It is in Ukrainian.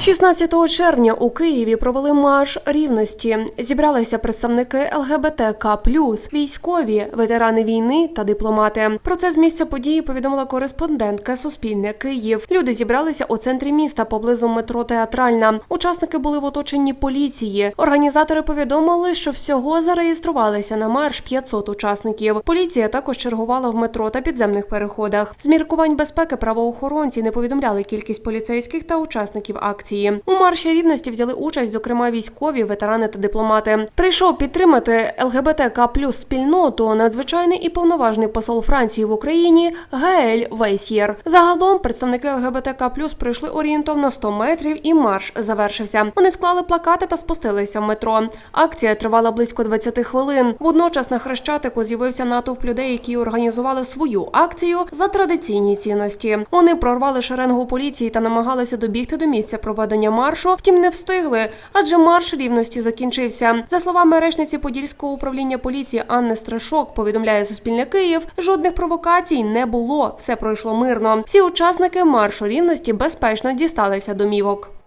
16 червня у Києві провели марш рівності. Зібралися представники ЛГБТК+, військові, ветерани війни та дипломати. Про це з місця події повідомила кореспондентка Суспільне Київ. Люди зібралися у центрі міста поблизу метро Театральна. Учасники були в оточенні поліції. Організатори повідомили, що всього зареєструвалися на марш 500 учасників. Поліція також чергувала в метро та підземних переходах. З міркувань безпеки правоохоронці не повідомляли кількість поліцейських та учасників акції. У марші рівності взяли участь, зокрема, військові, ветерани та дипломати. Прийшов підтримати ЛГБТК плюс спільноту надзвичайний і повноважний посол Франції в Україні Гаель Вейсьєр. Загалом представники ЛГБТК плюс пройшли орієнтовно 100 метрів, і марш завершився. Вони склали плакати та спустилися в метро. Акція тривала близько 20 хвилин. Водночас на хрещатику з'явився натовп людей, які організували свою акцію за традиційні цінності. Вони прорвали шеренгу поліції та намагалися добігти до місця проведення маршу. Втім, не встигли, адже марш рівності закінчився. За словами речниці Подільського управління поліції Анни Страшок, повідомляє Суспільне Київ, жодних провокацій не було. Все пройшло мирно. Всі учасники маршу рівності безпечно дісталися домівок.